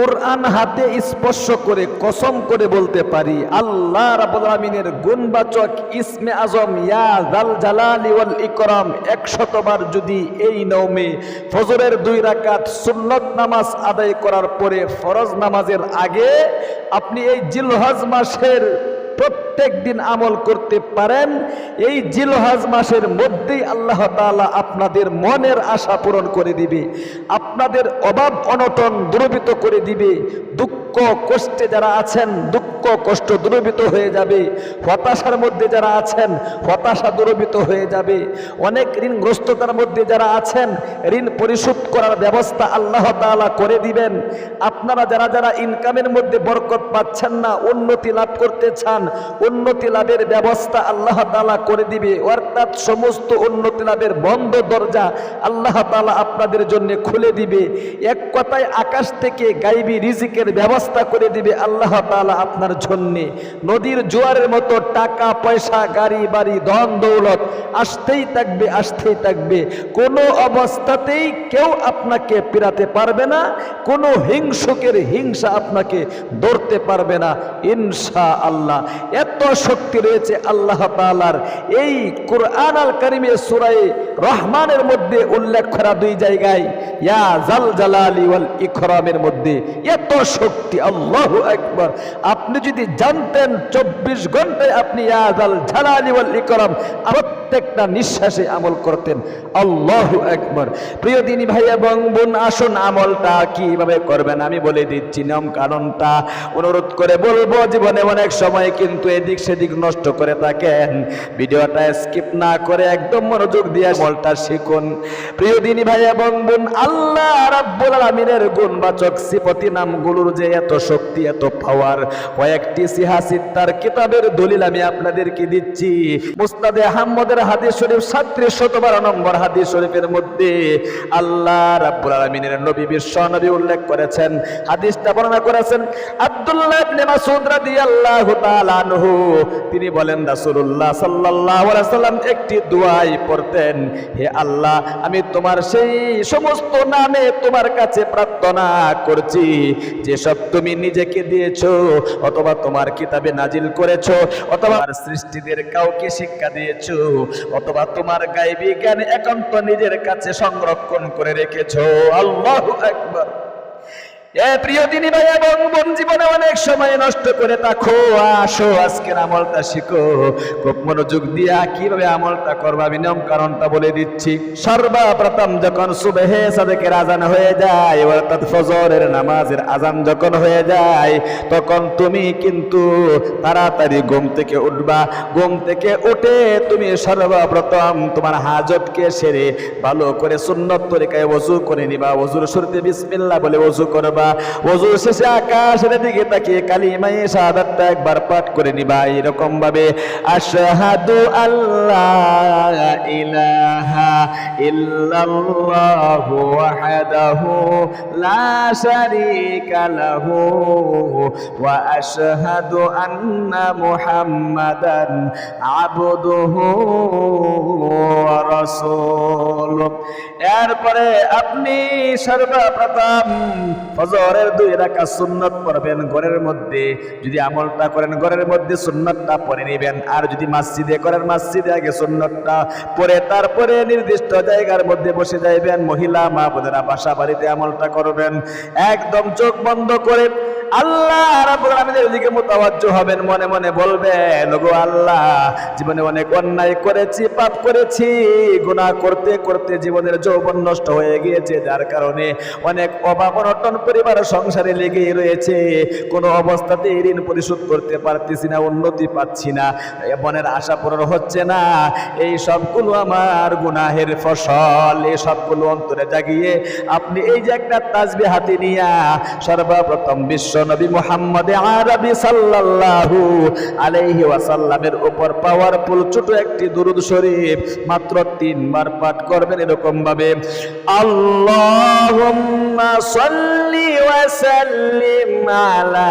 কোরআন হাতে স্পর্শ করে, কসম করে বলতে পারি, আল্লাহ আমিনের গুণবাচক ইসমে আজম ইয়া জাল জালালি ইকরাম একশতবার যদি এই নৌমে ফজরের দুই রাকাত সুন্নত নামাজ আদায় করার পরে ফরজ নামাজের আগে আপনি এই জিলহজ মাসের প্রত্যেক দিন আমল করতে পারেন। এই জিলহাজ মাসের মধ্যেই আল্লাহ তালা আপনাদের মনের আশা পূরণ করে দিবে। আপনাদের অভাব অনটন দ্রবিত করে দিবে। দুঃখ, কষ্টে যারা আছেন, দুঃখ কষ্ট দূরীভূত হয়ে যাবে। হতাশার মধ্যে যারা আছেন, হতাশা দূরীভূত হয়ে যাবে। অনেক ঋণগ্রস্ততার মধ্যে যারা আছেন, ঋণ পরিশোধ করার ব্যবস্থা আল্লাহ তাআলা করে দিবেন। আপনারা যারা যারা ইনকামের মধ্যে বরকত পাচ্ছেন না, উন্নতি লাভ করতে চান, উন্নতি লাভের ব্যবস্থা আল্লাহ তাআলা করে দিবে। অর্থাৎ সমস্ত উন্নতি লাভের বন্ধ দরজা আল্লাহ তাআলা আপনাদের জন্য খুলে দিবে। এক কথায় আকাশ থেকে গাইবি রিজিকের ব্যবস্থা করে দিবে আল্লাহ তাআলা আপনার জন্যে নদীর জোয়ারের মতো টাকা, পয়সা, গাড়ি, বাড়ি, ধন, দৌলত আসতেই থাকবে আসতেই থাকবে। কোনো অবস্থাতেই কেউ আপনাকে পেরাতে পারবে না, কোনো হিংসুকের হিংসা আপনাকে ধরতে পারবে না ইনশা আল্লাহ এত শক্তি রয়েছে আল্লাহ তাআলার। এই কোরআন আল কারিমে সুরাই রহমানের মধ্যে উল্লেখ করা দুই জায়গায়, ইয়া জাল জালালি ওয়াল ইকরামের মধ্যে। এত শক্তি, আল্লাহ একবার আপনি যদি জানতেন চব্বিশ ঘন্টায় আপনি জাল জালালি ওয়াল ইকরাম প্রত্যেকটা নিঃশ্বাসে আমল করতেন। আল্লাহু আকবার। প্রিয় দিনী ভাই এবং বোন, আসুন আমলটা কীভাবে করবেন? আমি বলে দিচ্ছি নিয়ম কারণটা অনুরোধ করে বলব, জীবনে অনেক সময় কিন্তু এদিক সেদিক নষ্ট করে থাকেন। ভিডিওটা স্কিপ না করে একদম মনোযোগ দিয়ে আমলটা শিখুন। প্রিয় দিনী ভাই এবং বোন, আল্লাহ রাব্বুল আলামিনের গুণবাচক সিফতি নামগুলোর যে এত শক্তি, এত পাওয়ার কয়েকটি সিহাসিত্তার কিতাবের দলিল আমি আপনাদেরকে দিচ্ছি। মুস্তাদে আহমদের হাদিস শরীফ সাতত্রিশ শতবার নম্বর হাদিস শরীফের মধ্যে আল্লাহ রাব্বুল আলামিনের নবী বিশ্ব নবী উল্লেখ করেছেন। হাদিসটা বর্ণনা করেছেন আব্দুল্লাহ ইবনে মাসউদ রাদিয়াল্লাহু তাআলা আনহু। তিনি বলেন, রাসূলুল্লাহ সাল্লাল্লাহু আলাইহি সাল্লাম একটি দোয়াই পড়তেন, হে আল্লাহ, আমি তোমার সেই সমস্ত নামে তোমার কাছে প্রার্থনা করছি। যেসব তুমি নিজেকে দিয়েছ অথবা তোমার কিতাবে নাজিল করেছ, অথবা সৃষ্টিদের কাউকে শিক্ষা দিয়েছ, অথবা তোমার গাইবী জ্ঞান একান্ত নিজের কাছে সংরক্ষণ করে রেখেছো। আল্লাহু আকবার। প্রিয় দিনী ভাই এবং বোন, জীবনে অনেক সময় নষ্ট করে থাকো। আসো, আজকের আমলটা শিখো। খুব মনোযোগ দিয়া কীভাবে আমলটা করবা আমি নিয়ম কারণটা বলে দিচ্ছি। সর্বপ্রথম যখন সুবেহে সাদেকের আজান হয়ে যায়, অর্থাৎ ফজরের নামাজের আজান যখন হয়ে যায়, তখন তুমি কিন্তু তাড়াতাড়ি ঘুম থেকে উঠবা। ঘুম থেকে উঠে তুমি সর্বপ্রথম তোমার হাজতকে সেরে ভালো করে সুন্নত তরিকায় ওযু করে নিবা। ওযুর শুরুতে বিসমিল্লাহ বলে ওযু করবা। ওযু শেষে আকাশের দিকে তাকিয়ে কালিমায়ে শাহাদাতটা একবার পাঠ করে নিবা। এরকম ভাবে আশহাদু আল্লাহ ইলাহা ইল্লাল্লাহু ওয়াহদাহু লা শারীকা লাহু ওয়া আশহাদু আন্না মুহাম্মাদান আবদুহু ওয়া রাসূলুহু। এরপরে আপনি সর্বপ্রথম ফজরের দুই রাখা সুন্নত পড়বেন ঘরের মধ্যে। যদি আমলটা করেন ঘরের মধ্যে সুন্নতটা পরে নেবেন। আর যদি মাসজিদে করেন মাসজিদে আগে সুন্নতটা পরে তারপরে নির্দিষ্ট জায়গার মধ্যে বসে যাইবেন। মহিলা, মা বোনেরা বাসা বাড়িতে আমলটা করবেন। একদম চোখ বন্ধ করে আল্লাহ রাব্বুল হবেন, মনে মনে বলবেন, ওগো আল্লাহ, জীবনে অনেক অন্যায় করেছি, পাপ করেছি, গুনাহ করতে করতে জীবনের যৌবন নষ্ট হয়ে গিয়েছে, যার কারণে অনেক অভাব অনটন পরিবার সংসারে লেগে রয়েছে, কোনো অবস্থাতে ঋণ পরিশোধ করতে পারতেছি না, উন্নতি পাচ্ছি না মনের আশা পূরণ হচ্ছে না, এই সবগুলো আমার গুনাহের ফসল, এই সবগুলো অন্তরে জাগিয়ে আপনি এই যে একটা তাজবি হাতে নিয়া সর্বপ্রথম বিশ্ব নবী মোহাম্মদ আরবি সাল্লাল্লাহু আলাইহি ওয়াসাল্লামের উপর পাওয়ারফুল ছোট একটি দুরুদ শরীফ মাত্র তিনবার পাঠ করবেন এরকম ভাবে আল্লাহুম্মা সাল্লি ওয়া সাল্লিম আলা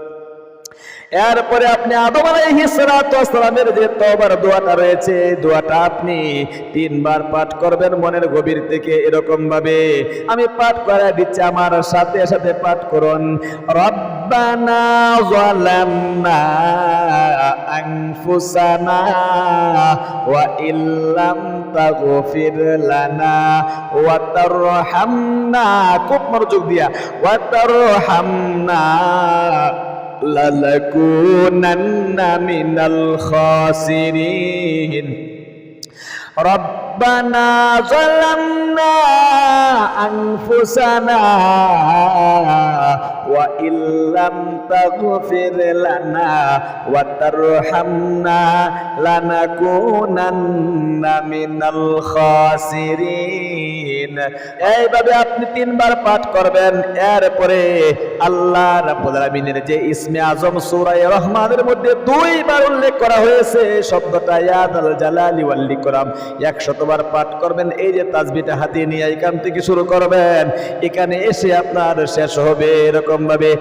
এরপরে আপনি আদম আলাইহিস সালাতু যে তওবার দোয়াটা রয়েছে, দোয়াটা আপনি তিনবার পাঠ করবেন মনের গভীর থেকে এরকম ভাবে আমি পাঠ করে দিচ্ছি, আমার সাথে সাথে পাঠ করুন। রব্বানা ওয়া লানা খুব মনোযোগ দিয়া, ওয়া তারহামনা। لنكونن من الخاسرين. ربنا ظلمنا أنفسنا وإن لم تغفر لنا وترحمنا لنكونن من الخاسرين এইভাবে আপনি তিনবার পাঠ করবেন এরপরে আল্লাহ রাব্বুল আলামিনের যে ইসমে আজম সূরা রহমানের মধ্যে দুইবার উল্লেখ করা হয়েছে শব্দটা ইয়াদ আল জালালি ওয়াল ইকরাম 100 বার পাঠ করবেন এই যে তাসবিহটা হাতে নিয়ে এখান থেকে শুরু করবেন এখানে এসে আপনার শেষ হবে এরকম ভাবে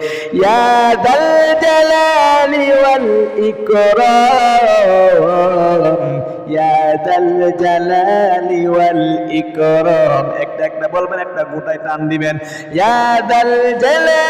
ওয়াল ইকরাম। একটা একটা বলবেন একটা গোটায় টান দিবেন। ইয়াদাল জালালি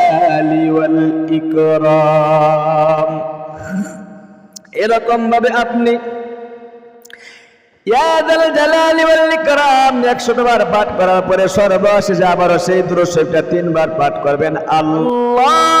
ওয়াল ইকরাম এরকম ভাবে আপনি একশোটা বার পাঠ করার পরে সর্বশেষে আবার সেই দূর তিনবার পাঠ করবেন। আল্লাহ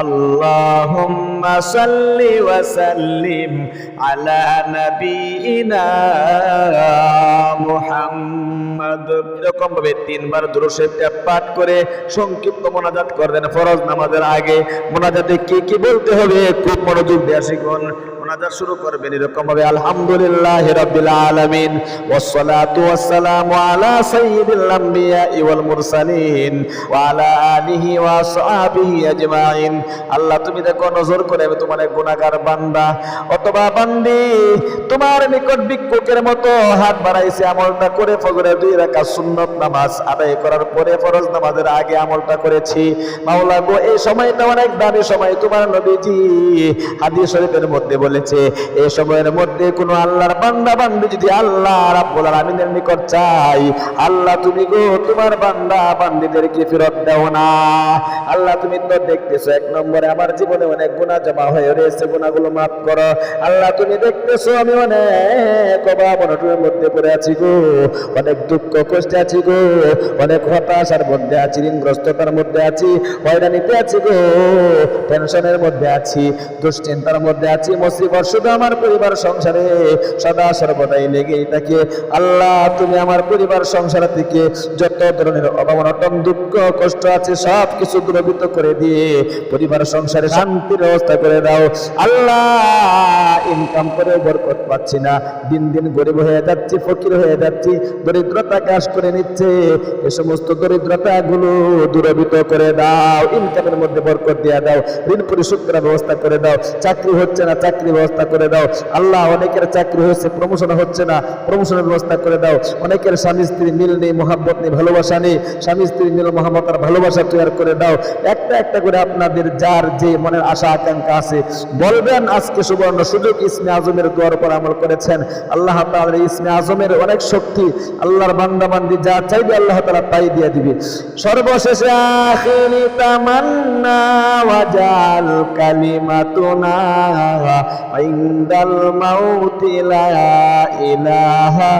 আল্লাহুম্মা সাল্লি ওয়া সাল্লিম আলা নবিনা মুহাম্মদ এরকম ভাবে তিনবার দুরূদটা পাঠ করে সংক্ষিপ্ত মোনাজাত করবেন ফরজ নামাজের আগে। মোনাজাতে কি কি বলতে হবে? খুব মনোযোগ দিয়ে শিখুন। মোনাজাত শুরু করবেন এরকম ভাবে আলহামদুলিল্লাহি রাব্বিল আলামিন আল্লাহ, তুমি দেখো, নজর করে তোমার গুনাহগার বান্দা। অথবা বান্দি, তোমার নিকট ভিক্ষুকের মতো হাত বাড়াইছে, আমলটা করে ফজরের দুই রাকাত সুন্নত নামাজ আদায় করার পরে ফরজ নামাজের আগে আমলটা করেছি। মাওলা গো, এই সময়টা অনেক দামি সময়। তোমার নবীজি হাদিস শরীফের মধ্যে বলেছে এই সময়ের মধ্যে কোন আল্লাহর বান্দা বান্দি যদি আল্লাহ রাব্বুল আলামিনের নিকট চাই আল্লাহ তুমি গো তোমার বান্দা বান্দিদেরকে ফেরত দাও না। আল্লাহ তুমি তো দেখতেছো, এক নম্বরে আমার জীবনে অনেক গুনাহ জমা হয়ে রয়েছে, গুনাহগুলো মাফ করো। আল্লাহ তুমি দেখতেছো, আমি অনেক অভাব মধ্যে পড়ে আছি গো, অনেক দুঃখ, কষ্টে আছি গো, অনেক হতাশার মধ্যে আছি, ঋণগ্রস্ততার মধ্যে আছি, হয়রানিতে আছি গো, টেনশনের মধ্যে আছি, দুশ্চিন্তার মধ্যে আছি মুসিবত শুধু আমার পরিবার সংসারে সদা সর্বদাই লেগেই থাকে। আল্লাহ, তুমি আমার পরিবার সংসার থেকে যত ধরনের অভাব, অনটন, দুঃখ, কষ্ট আছে সব কিছু দূরভূত করে দিয়ে পরিবার সংসারে শান্তির ব্যবস্থা করে দাও। আল্লাহ ইনকাম করে বরকত পাচ্ছি না। দিন দিন গরিব হয়ে যাচ্ছি, ফকির হয়ে যাচ্ছি, দরিদ্রতা কাজ করে নিচ্ছে। এ সমস্ত দরিদ্রতা গুলো দূরভূত করে দাও। ইনকামের মধ্যে বরকত দিয়ে দাও। ঋণ পরিশোধ করার ব্যবস্থা করে দাও। চাকরি হচ্ছে না, চাকরি ব্যবস্থা করে দাও। আল্লাহ অনেকের চাকরি হয়েছে প্রমোশন হচ্ছে না। প্রমোশনের ব্যবস্থা করে দাও। অনেকের স্বামী স্ত্রী মিল নেই, মহাব্বত নেই, ভালোবাসা নেই। স্বামী স্ত্রী মিল, মহাব্বত আর ভালোবাসা তৈরি করে দাও। একটা একটা করে আপনাদের যার যে মনের আশা, আকাঙ্ক্ষা আছে, বলবেন, আজকে সুবর্ণ সুযোগ ইসমে আজমের দোয়ার উপর আমল করেছেন। আল্লাহ তাআলা ইসমে আজমের অনেক শক্তি আল্লাহর বান্দা বান্দি যা চাইবে আল্লাহ তাআলা তাই দিয়ে দিবে। সর্বশেষে আখিরি তামান্না ওয়াজাল কালিমাতুনা ইনদাল মাউতি লা ইলাহা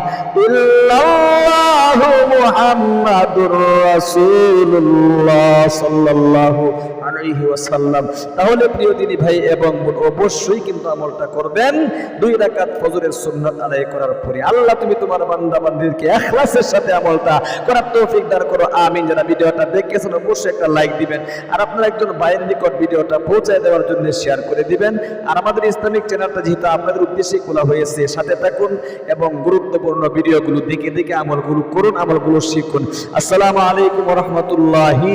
ইল্লাল্লাহু মুহাম্মাদুর রাসূলুল্লাহ সাল্লাল্লাহু আলাইহি ওয়াসাল্লাম তাহলে প্রিয় দিনী ভাই এবং বোন, অবশ্যই কিন্তু আমলটা করবেন। দুই রাকাত ফজরের সুন্নাত আদায় করার পরে আল্লাহ তুমি তোমার বান্দা বান্দিদেরকে ইখলাসের সাথে আমলটা করার তৌফিক দান করো। আমিন। যারা ভিডিওটা দেখেছেন, অবশ্যই একটা লাইক দিবেন। আর আপনার একজন ভাইয়ের নিকট ভিডিওটা পৌঁছায় দেওয়ার জন্য শেয়ার করে দিবেন। আর আমাদের ইসলামিক চ্যানেলটা যেহেতু আপনাদের উদ্দেশ্যে খোলা হয়েছে, সাথে থাকুন এবং গুরুত্বপূর্ণ ভিডিওগুলো দেখে দেখে আমলগুলো করুন, আমলগুলো শিখুন। আসসালামু আলাইকুম রহমতুল্লাহি